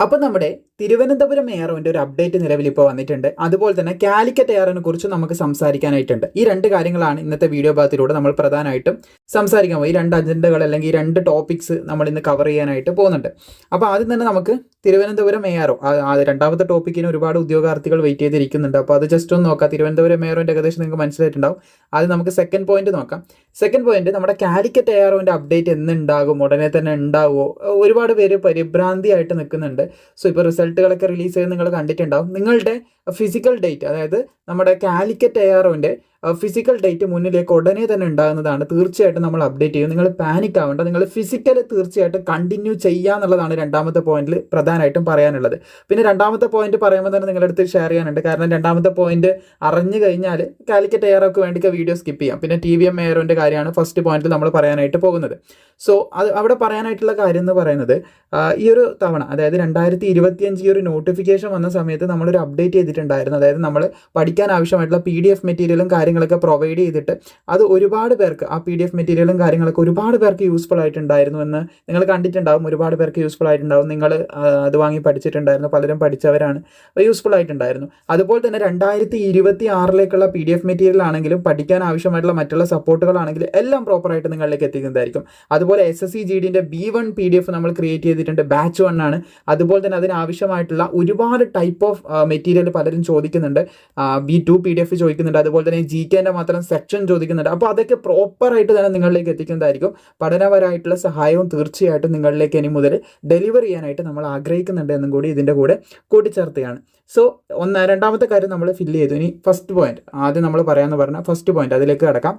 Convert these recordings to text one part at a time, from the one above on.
അപ്പോൾ നമ്മുടെ തിരുവനന്തപുരം എയറോന്റെ ഒരു അപ്ഡേറ്റ് നിലവിൽ ഇപ്പോൾ വന്നിട്ടുണ്ട്. അതുപോലെ തന്നെ കാലിക്കറ്റ് എയറിനെ കുറിച്ച് നമുക്ക് സംസാരിക്കാനായിട്ടുണ്ട്. ഈ രണ്ട് കാര്യങ്ങളാണ് ഇന്നത്തെ വീഡിയോ ഭാഗത്തിലൂടെ നമ്മൾ പ്രധാനമായിട്ടും സംസാരിക്കാൻ പോകും ഈ രണ്ട് അജണ്ടകൾ അല്ലെങ്കിൽ ഈ രണ്ട് ടോപ്പിക്സ് നമ്മൾ ഇന്ന് കവർ ചെയ്യാനായിട്ട് പോകുന്നുണ്ട്. അപ്പോൾ ആദ്യം തന്നെ നമുക്ക് തിരുവനന്തപുരം എയറോ രണ്ടാമത്തെ ടോപ്പിക്കിന് ഒരുപാട് ഉദ്യോഗാർത്ഥികൾ വെയിറ്റ് ചെയ്തിരിക്കുന്നുണ്ട്. അപ്പോൾ അത് ജസ്റ്റ് ഒന്ന് നോക്കാം. തിരുവനന്തപുരം എയറോന്റെ ഏകദേശം നിങ്ങൾക്ക് മനസ്സിലായിട്ടുണ്ടാവും. ആദ്യം നമുക്ക് സെക്കൻഡ് പോയിന്റ് നോക്കാം. സെക്കൻഡ് പോയിന്റ് നമ്മുടെ കാലിക്കറ്റ് എയറോന്റെ അപ്ഡേറ്റ് എന്നുണ്ടാകും ഉടനെ തന്നെ ഉണ്ടാവുമോ ഒരുപാട് പേര് പരിഭ്രാന്തിയായിട്ട് നിൽക്കുന്നുണ്ട്. സോ ഇപ്പോൾ റിസൾട്ടുകളൊക്കെ റിലീസ് ചെയ്ത് നിങ്ങൾ കണ്ടിട്ടുണ്ടാവും. നിങ്ങളുടെ ഫിസിക്കൽ ഡേറ്റ് അതായത് നമ്മുടെ കാലിക്കറ്റ് എയറോന്റെ ഫിസിക്കൽ ഡേറ്റ് മുന്നിലേക്ക് ഉടനെ തന്നെ ഉണ്ടാകുന്നതാണ്. തീർച്ചയായിട്ടും നമ്മൾ അപ്ഡേറ്റ് ചെയ്യും. നിങ്ങൾ പാനിക് ആവേണ്ട. നിങ്ങൾ ഫിസിക്കൽ തീർച്ചയായിട്ടും കണ്ടിന്യൂ ചെയ്യുക എന്നുള്ളതാണ് രണ്ടാമത്തെ പോയിന്റിൽ പ്രധാനമായിട്ടും പറയാനുള്ളത്. പിന്നെ രണ്ടാമത്തെ പോയിന്റ് പറയുമ്പോൾ തന്നെ നിങ്ങളുടെ അടുത്ത് ഷെയർ ചെയ്യാനുണ്ട്. കാരണം രണ്ടാമത്തെ പോയിന്റ് അറിഞ്ഞു കഴിഞ്ഞാൽ കാലിക്കറ്റ് എയറോക്ക് വേണ്ടി വീഡിയോ സ്കിപ്പ് ചെയ്യാം. പിന്നെ ടി വി എം എയറോന്റെ കാര്യമാണ് ഫസ്റ്റ് പോയിന്റിൽ നമ്മൾ പറയാനായിട്ട് പോകുന്നത്. സോ അത് അവിടെ പറയാനായിട്ടുള്ള കാര്യം എന്ന് പറയുന്നത് ഈ ഒരു തവണ അതായത് രണ്ടായിരത്തി ഇരുപത്തിയഞ്ച് ഈ ഒരു നോട്ടിഫിക്കേഷൻ വന്ന സമയത്ത് നമ്മളൊരു അപ്ഡേറ്റ് ചെയ്തിട്ടുണ്ടായിരുന്നു. അതായത് നമ്മൾ പഠിക്കാൻ ആവശ്യമായിട്ടുള്ള പി ഡി എഫ് മെറ്റീരിയലും കാര്യങ്ങളൊക്കെ പ്രൊവൈഡ് ചെയ്തിട്ട് അത് ഒരുപാട് പേർക്ക് ആ പി ഡി എഫ് മെറ്റീരിയലും കാര്യങ്ങളൊക്കെ ഒരുപാട് പേർക്ക് യൂസ്ഫുൾ ആയിട്ടുണ്ടായിരുന്നു എന്ന് നിങ്ങൾ കണ്ടിട്ടുണ്ടാവും. ഒരുപാട് പേർക്ക് യൂസ്ഫുൾ ആയിട്ടുണ്ടാവും. നിങ്ങൾ അത് വാങ്ങി പഠിച്ചിട്ടുണ്ടായിരുന്നു. പലരും പഠിച്ചവരാണ്. അപ്പോൾ യൂസ്ഫുൾ ആയിട്ടുണ്ടായിരുന്നു. അതുപോലെ തന്നെ രണ്ടായിരത്തി ഇരുപത്തി ആറിലേക്കുള്ള പി ഡി എഫ് മെറ്റീരിയൽ ആണെങ്കിലും പഠിക്കാൻ ആവശ്യമായിട്ടുള്ള മറ്റുള്ള സപ്പോർട്ടുകളാണെങ്കിലും എല്ലാം പ്രോപ്പറായിട്ട് നിങ്ങളിലേക്ക് എത്തിക്കുന്നതായിരിക്കും. അതുപോലെ S S C G ഡിന്റെ B one P D F നമ്മൾ ക്രിയേറ്റ് ചെയ്തിട്ടുണ്ട്. ബാച്ച് വൺ ആണ്. അതുപോലെ തന്നെ അതിനാവശ്യമായിട്ടുള്ള ഒരുപാട് ടൈപ്പ് ഓഫ് മെറ്റീരിയൽ പലരും ചോദിക്കുന്നുണ്ട്. B two P D F ചോദിക്കുന്നുണ്ട്. അതുപോലെ തന്നെ ജി കെന്റെ മാത്രം സെക്ഷൻ ചോദിക്കുന്നുണ്ട്. അപ്പോൾ അതൊക്കെ പ്രോപ്പറായിട്ട് തന്നെ നിങ്ങളിലേക്ക് എത്തിക്കുന്നതായിരിക്കും. പഠനപരമായിട്ടുള്ള സഹായവും തീർച്ചയായിട്ടും നിങ്ങളിലേക്ക് ഇനി മുതൽ ഡെലിവർ ചെയ്യാനായിട്ട് നമ്മൾ ആഗ്രഹിക്കുന്നുണ്ട് എന്നും കൂടി ഇതിന്റെ കൂടെ കൂട്ടിച്ചേർത്തുകയാണ്. സോ ഒന്ന് രണ്ടാമത്തെ കാര്യം നമ്മൾ ഫില്ല് ചെയ്തു. ഇനി ഫസ്റ്റ് പോയിന്റ് ആദ്യം നമ്മൾ പറയാമെന്ന് പറഞ്ഞാൽ ഫസ്റ്റ് പോയിന്റ് അതിലേക്ക് കിടക്കാം.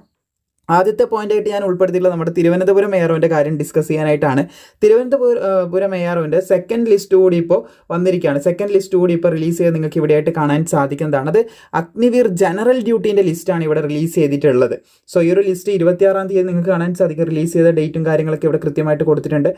ആദ്യത്തെ പോയിന്റായിട്ട് ഞാൻ ഉൾപ്പെടുത്തിയിട്ടുള്ള നമ്മുടെ തിരുവനന്തപുരം എയറോന്റെ കാര്യം ഡിസ്കസ് ചെയ്യാനായിട്ടാണ്. തിരുവനന്തപുരം എയറോന്റെ സെക്കൻഡ് ലിസ്റ്റ് കൂടി ഇപ്പോൾ വന്നിരിക്കുകയാണ്. സെക്കൻഡ് ലിസ്റ്റ് കൂടി ഇപ്പോൾ റിലീസ് ചെയ്ത് നിങ്ങൾക്ക് ഇവിടെയായിട്ട് കാണാൻ സാധിക്കുന്നതാണ്. അത് അഗ്നിവീർ ജനറൽ ഡ്യൂട്ടീന്റെ ലിസ്റ്റാണ് ഇവിടെ റിലീസ് ചെയ്തിട്ടുള്ളത്. സോ ഈ ഒരു ലിസ്റ്റ് ഇരുപത്തിയാറാം തീയതി നിങ്ങൾക്ക് കാണാൻ സാധിക്കും. റിലീസ് ചെയ്ത ഡേറ്റും കാര്യങ്ങളൊക്കെ ഇവിടെ കൃത്യമായിട്ട് കൊടുത്തിട്ടുണ്ട്.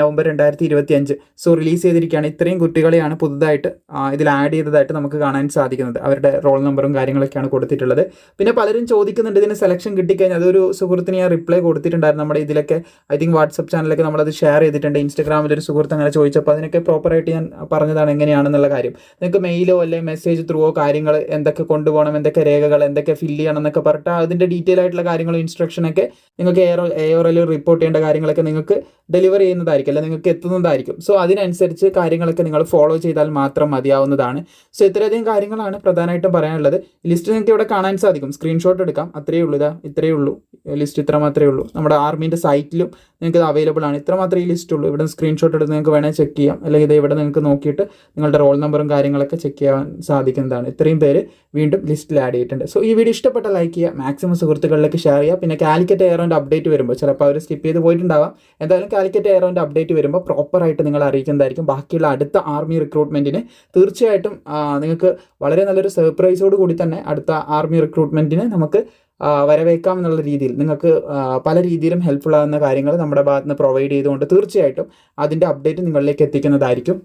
നവംബർ രണ്ടായിരത്തി ഇരുപത്തി അഞ്ച് സോ റിലീസ് ചെയ്തിരിക്കുകയാണ്. ഇത്രയും കുട്ടികളെയാണ് പുതുതായിട്ട് ഇതിൽ ആഡ് ചെയ്തതായിട്ട് നമുക്ക് കാണാൻ സാധിക്കുന്നത്. അവരുടെ റോൾ നമ്പറും കാര്യങ്ങളൊക്കെയാണ് കൊടുത്തിട്ടുള്ളത്. പിന്നെ പലരും ചോദിക്കുന്നുണ്ട് ഇതിന് സെലക്ഷൻ കിട്ടിക്കഴിഞ്ഞാൽ അതൊരു സുഹൃത്തിന് ഞാൻ റിപ്ലൈ കൊടുത്തിട്ടുണ്ടായിരുന്നു നമ്മുടെ ഇതിലൊക്കെ. ഐ തിങ്ക് വാട്സപ്പ് ചാനലൊക്കെ നമ്മളത് ഷെയർ ചെയ്തിട്ടുണ്ട്. ഇൻസ്റ്റാഗ്രാമിൽ ഒരു സുഹൃത്ത് അങ്ങനെ ചോദിച്ചപ്പോൾ അതിനൊക്കെ പ്രോപ്പറായിട്ട് ഞാൻ പറഞ്ഞതാണ് എങ്ങനെയാണെന്നുള്ള കാര്യം. നിങ്ങൾക്ക് മെയിലോ അല്ലെങ്കിൽ മെസ്സേജ് ത്രൂവോ കാര്യങ്ങൾ എന്തൊക്കെ കൊണ്ടുപോകണം എന്തൊക്കെ രേഖകൾ എന്തൊക്കെ ഫില്ല് ചെയ്യണം എന്നൊക്കെ പറഞ്ഞിട്ട് അതിന്റെ ഡീറ്റെയിൽ ആയിട്ടുള്ള കാര്യങ്ങളും ഇൻസ്ട്രക്ഷനൊക്കെ നിങ്ങൾക്ക് എയർ എയറോയിൽ റിപ്പോർട്ട് ചെയ്യേണ്ട കാര്യങ്ങളൊക്കെ നിങ്ങൾക്ക് ഡെലിവർ ചെയ്യുന്നതായിരിക്കും അല്ലെങ്കിൽ നിങ്ങൾക്ക് എത്തുന്നതായിരിക്കും. സോ അതിനനുസരിച്ച് കാര്യങ്ങളൊക്കെ നിങ്ങൾ ഫോളോ ചെയ്താൽ മാത്രം മതിയാവുന്നതാണ്. സോ ഇത്രയധികം കാര്യങ്ങളാണ് പ്രധാനമായിട്ടും പറയാനുള്ളത്. ലിസ്റ്റ് നിങ്ങൾക്ക് ഇവിടെ കാണാൻ സാധിക്കും. സ്ക്രീൻഷോട്ട് എടുക്കാം. അത്രയേ ഉള്ളൂ ഇതാ. ഇത്രയേ ഉള്ളൂ. ലിസ്റ്റ് ഇത്ര മാത്രമേ ഉള്ളൂ. നമ്മുടെ ആർമീന്റെ സൈറ്റിലും നിങ്ങൾക്ക് ഇത് അവൈലബിൾ ആണ്. ഇത്ര മാത്രമേ ഈ ലിസ്റ്റ് ഉള്ളൂ. ഇവിടെ സ്ക്രീൻഷോട്ട് എടുത്ത് നിങ്ങൾക്ക് വേണേൽ ചെക്ക് ചെയ്യാം. അല്ലെങ്കിൽ ഇത് ഇവിടെ നിങ്ങൾക്ക് നോക്കിയിട്ട് നിങ്ങളുടെ റോൾ നമ്പറും കാര്യങ്ങളൊക്കെ ചെക്ക് ചെയ്യാൻ സാധിക്കുന്നതാണ്. ഇത്രയും പേര് വീണ്ടും ലിസ്റ്റിൽ ആഡ് ചെയ്തിട്ടുണ്ട്. സോ ഈ വീഡിയോ ഇഷ്ടപ്പെട്ട ലൈക്ക് ചെയ്യുക. മാക്സിമം സുഹൃത്തുക്കളിലേക്ക് ഷെയർ ചെയ്യുക. പിന്നെ കാലിക്കറ്റ് എയറോന്റെ അപ്ഡേറ്റ് വരുമ്പോൾ ചിലപ്പോൾ അവർ സ്കിപ്പ് ചെയ്ത് പോയിട്ടുണ്ടാവാം. എന്തായാലും കാലിക്കറ്റ് എയറോന്റെ അപ്ഡേറ്റ് വരുമ്പോൾ പ്രോപ്പറായിട്ട് നിങ്ങൾ അറിയിക്കുന്നതായിരിക്കും. ബാക്കിയുള്ള അടുത്ത ആർമി റിക്രൂട്ട്മെന്റിന് തീർച്ചയായിട്ടും നിങ്ങൾക്ക് വളരെ നല്ലൊരു സർപ്രൈസോട് കൂടി തന്നെ അടുത്ത ആർമി റിക്രൂട്ട്മെന്റിന് നമുക്ക് വരവേക്കാം എന്നുള്ള രീതിയിൽ നിങ്ങൾക്ക് പല രീതിയിലും ഹെൽപ്ഫുൾ ആകുന്ന കാര്യങ്ങൾ നമ്മുടെ ഭാഗത്ത് നിന്ന് പ്രൊവൈഡ് ചെയ്തുകൊണ്ട് തീർച്ചയായിട്ടും അതിന്റെ അപ്ഡേറ്റ് നിങ്ങളിലേക്ക് എത്തിക്കുന്നതായിരിക്കും.